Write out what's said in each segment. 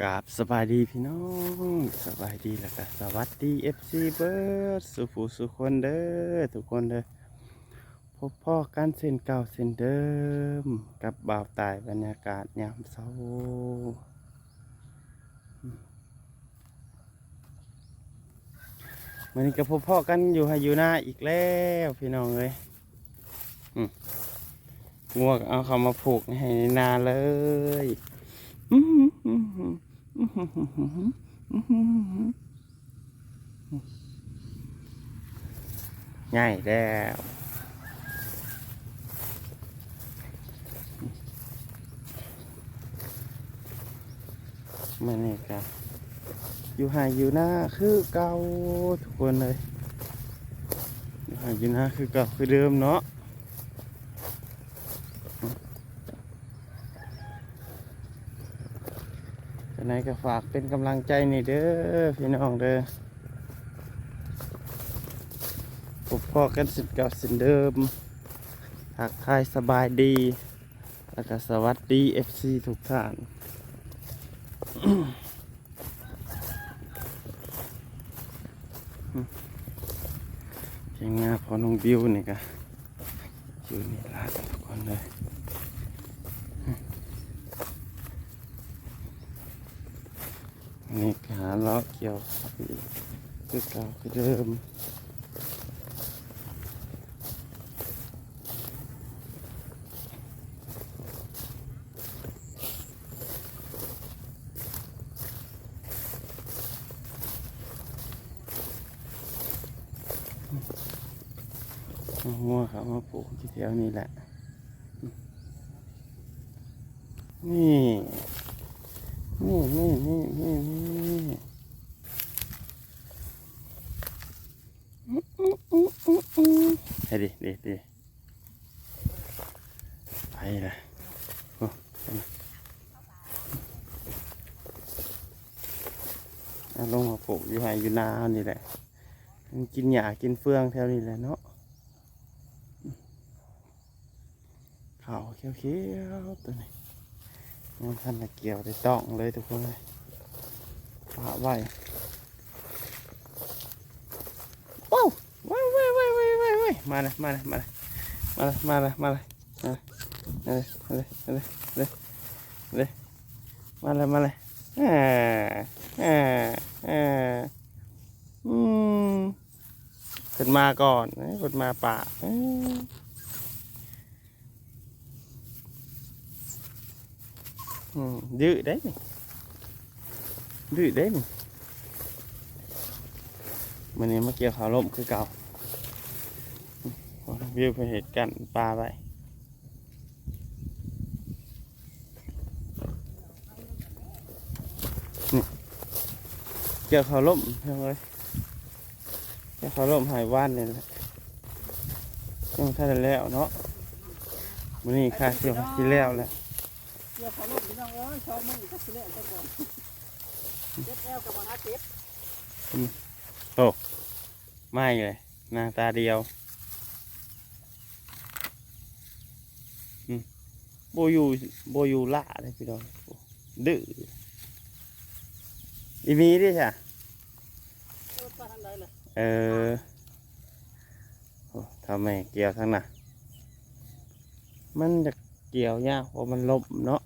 กราบสบายดีพี่น้องสบายดีแล้วก็สวัสดีเอฟซีเบิร์ดสุภูสุคนเด้อทุกคนเด้อพบพ่อกันเส้นเก่าเส้นเดิม กับบ่าวตายบรรยากาศยามเช้าวันนี้ก็พบพ่อกันอยู่ให้อยู่หน้าอีกแล้วพี่น้องเอ้ยงวกเอาเขามาผูกให้ในนาเลย ง่ายแล้วมันนี่ยครับอยู่หายอยู่หน้าคือเก่าทุกคนเลยอยู่หายอยู่หน้าคือเก่าคือเดิมเนาะ จะ ไหนก็ฝากเป็นกำลังใจนี่เด้อพี่น้องเด้อพบพ่อกันสิทธิ์เก่าสินเดิมทักทายสบายดี แล้วก็สวัสดี FC ทุกท่านเพียงงาพอน้องบิวนี่ก็อยู่นี่ละทุกคนเลย นี่ขาเลาะเกี่ยวครับอีกคือเก่าคือเดิมเอางัวเขามาปลูกที่แถวนี้แหละ นี่ นี่นี่นี่นี่นี่ ให้ดิดิดิไปละโอ้ไปนะลงมาปลูกอยู่ไฮอยู่นานี่แหละมันกินหญ้ากินเฟืองแถวนี้แหละเนาะขาวเขียวๆตัวนี้มันท่านจะเกี่ยวได้ต้องเลยทุกคนเลยปะไว้ว้าวว้ว้าว มาเลยมาเลยมาเลยมาเลยมาเลยมาเลยมาเลยมาเลยมาเลยมาเลยมาเลยมาเลยอ่าอ่าอ่าอืมขึ้นมาก่อนขึ้นมาป่าเอ้ยอืมดื้อ đấy นี่ดื้อ đấy นี่มันนี้มาเกี่ยวขาวลมคือเก่า วิวไปเหตุกันณ์ปลาไปเกี่ยวขาวลมเพียงเลยเกี่ยวขาวลมหายว่านเนี่ยแหลยังท่านได้แล้วเนาะมันนี้ค่าเกี่ยวที่แล้วแหละเดี๋ยวเขาลูกพี่น้องเอ้ยชอบมึงก็สิเละจังก่อนเจ็บแอวกับวันอาทิตย์ไม่เลยหน้าตาเดียวอืม โบอยูโบอยูล่าเลยพี่น้องดื้ออีมีดิจ้ะเออไปทางใดเลยเออโอ้ทำไมเกี่ยวทั้งน่ะ มันจะเกี่ยวยากเพราะมันลบเนาะ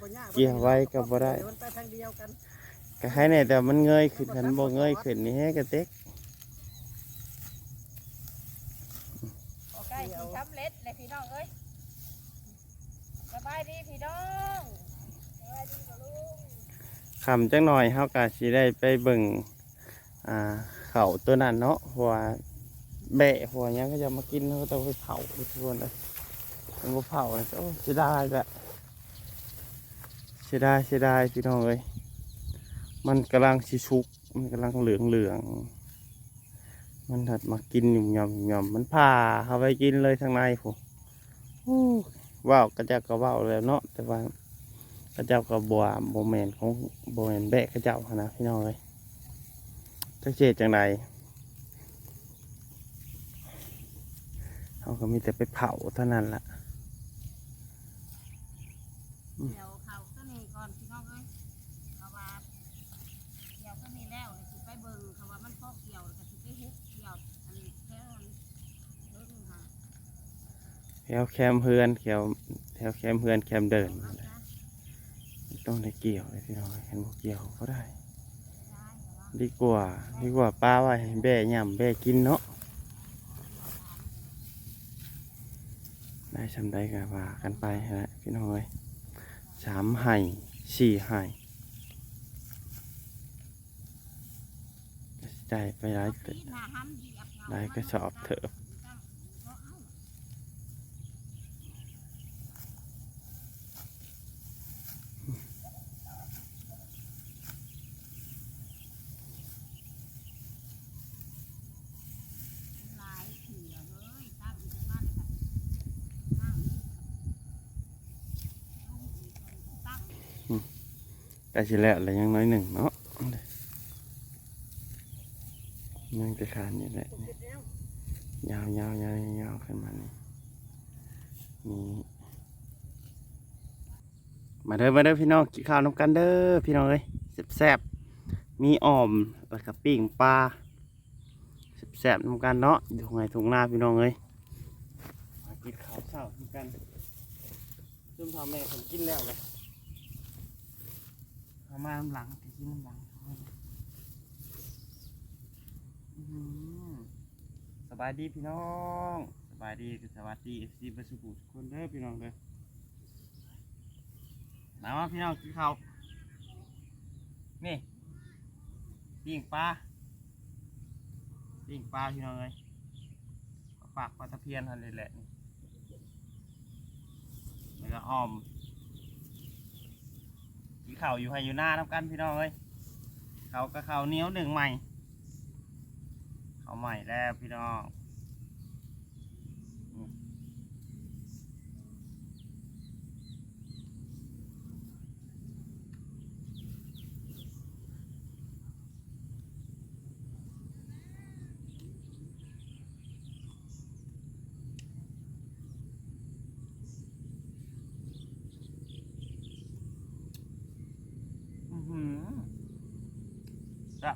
บ่ยากเกี่ยวไว้ก็บ่ได้มันไปทางเดียวกันก็ให้เนี่ยแต่มันเงยขึ้นขันโบเงยขึ้นนี่ให้กระเต็กโอเคสีสำเร็จเลยพี่น้องเอ้ย สบายดีพี่น้องสบายดีบ่ลุงคำจังหน่อยเฮากะสิได้ไปเบิ่งอ่าเข่าตัวนั้นเนาะเพราะว่าแบะหัวหยังก็จะมากินเขาก็ต้องไปเผาทุกคนเลยมันบ่เผาเลยโอ้เสียดายแบบเสียดายเสียดายพี่น้องเอ้ยมันกำลังสิชุก มันกำลังเหลืองเหลืองมันถัดมากินหยุ่มยำหยุ่มยำมันผ่าเข้าไปกินเลยทางในผม ว้าวกระเจาก็ว้าวแล้วเนาะแต่ว่ากระเจ้ากับบัวโบแมนของโบแมนแบะกระเจ้านะพี่น้องเลยจักเจจังไรเขาก็มีแต่ไปเผาเท่านั้นละเดี๋ยวเขาตัวนี้ก่อนพี่น้องเอ้ย แถวแคมเฮือนแถวแถวแคมเฮือนแคมเดินนั่นแหละต้องได้เกี่ยวเลยพี่น้องเห็นบ่เกี่ยวก็ได้ ดีกว่าดีกว่าป้าไว้แบ่ย่ำแบ่กินเนาะได้ชำได้ก็ว่ากันไปฮะพี่น้องเอ้ยสามไห่สี่ไห่จ่ายไปหลายได้กระสอบเถอะ ก็สิแล้วอะไรยังน้อยหนึ่งเนาะยังจะขานอยู่แหละยาวยาวยาวยาวขึ้นมานี่นี่มาเด้อมาเด้อพี่น้องกินข้าวน้ำกันเด้อพี่น้องเอ้ยแซ่บๆมีอ่อมแล้วก็ปิ้งปลาแซ่บๆน้ำกันเนาะอยู่ไงทุ่งนาพี่น้องเอ้ยมากินข้าวเช้าน้ำกันซึ่งพ่อแม่ผมกินแล้วเลย เอามาน้ำหลังไปกินน้ำหลังสบายดีพี่น้อง สบายดีคือสวัสดีเอฟซีบสุบุทุกคนเด้อพี่น้องเด้อมาว่าพี่น้องกินข้าวนี่ปิ้งปลาปิ้งปลาพี่น้องเลยฝากปลาตะเพียนทันเลยแหละนี่แล้วก็อ้อม กินข้าวอยู่ให้อยู่หน้าทำกันพี่น้องเอ้ยเขาก็ข้าเนียวหนึ่งใหม่เข่าใหม่แล้วพี่น้อง อื้อหือจ้ะ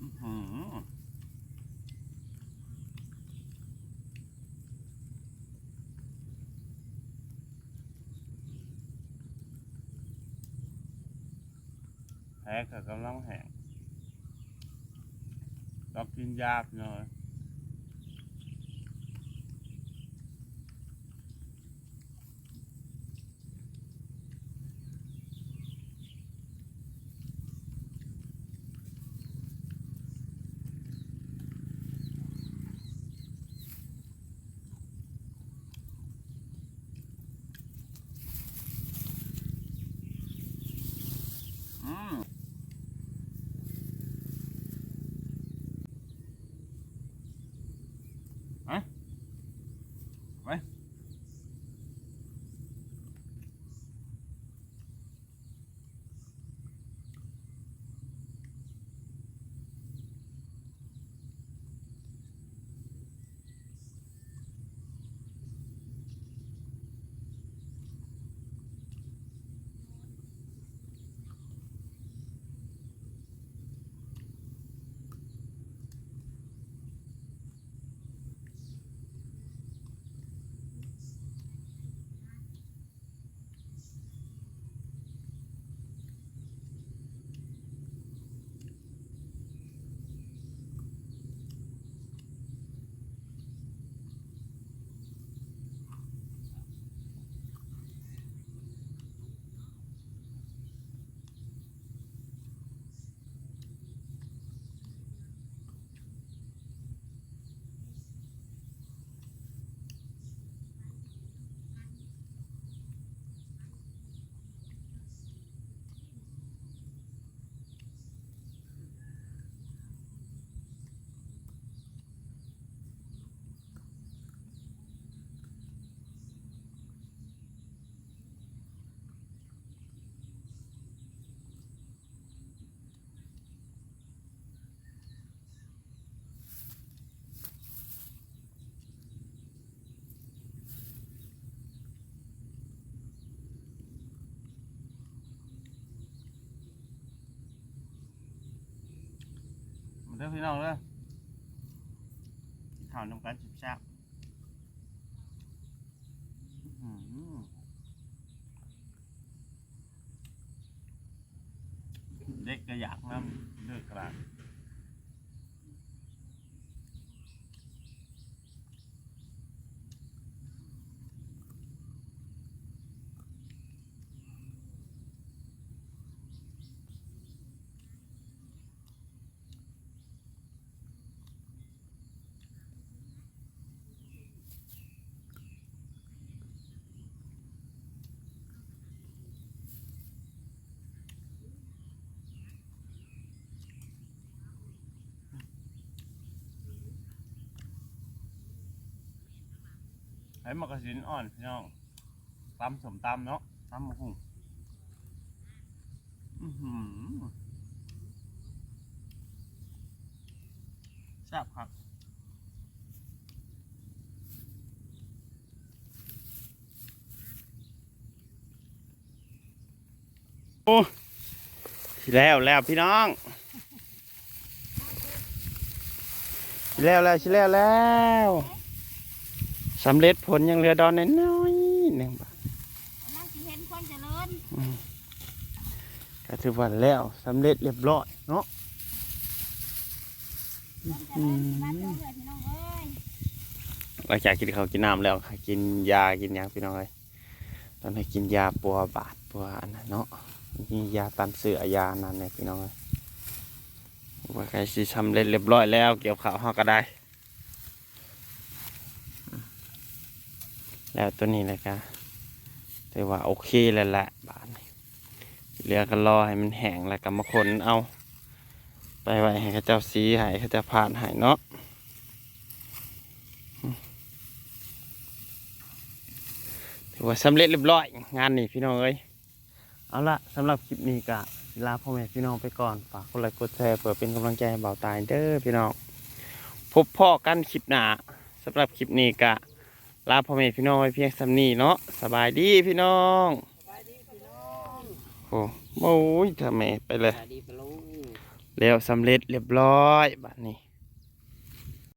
อื้อหือ แพ้กับกำลังแห้งต้องกินยากหน่อย ด้อพี่น้องเด้อข้าวนำกันแซ่บๆอื้อหือเด็กก็อยากน้ำเลือกกลาง ไอ้มากระสินอ่อนพี่น้องตำสมตำเนาะตำมะฮุ่งอือหือแซ่บครับโอ้สิแล้วแล้วพี่น้องสิแล้วแล้วสิแล้วแล้ว สำเร็จผลยังเหลือดอนน้อยๆหนึ่งบาทนั่นสิเห็นความเจริญก็ถือว่าแล้วสำเร็จเรียบร้อยเนาะความเจริญมาเจอเลยพี่น้องเอ้ยหลังจากกินข้าวกินน้ำแล้วก็กินยากินหยังพี่น้องเลยตอนนี้กินยาปัวบาดปัวอันนั้นเนาะมียาตันเสือยานั่นเนี่ยพี่น้องเลยว่าใครสิสำเร็จเรียบร้อยแล้ว เกี่ยวข้าวเฮาก็ได้ แล้วตัวนี้เลยก็ถือว่าโอเคแล้วแหละบาดนี้เหลือก็รอให้มันแห้งแล้วก็มาคนเอา ไปไว้ให้เขาเจ้าสีให้เขาจ้าผ่านให้เนาะถือว่าสำเร็จเรียบร้อยงานนี้พี่น้องเอ้ยเอาละสำหรับคลิปนี้กะลาพ่อแม่พี่น้องไปก่อนฝากกดไลค์กดแชร์เพื่อเป็นกำลังใจให้เบาตายเด้อพี่น้องพบพ่อกันคลิปหน้าสำหรับคลิปนี้กะ ลาพ่อแม่พี่น้องไว้เพียงสำนี้เนาะสบายดีพี่น้องสบายดีพี่น้องโอ้โอ้ยทำไมไปเลยสบายดีปะลุงแล้วสำเร็จเรียบร้อยบัดนี้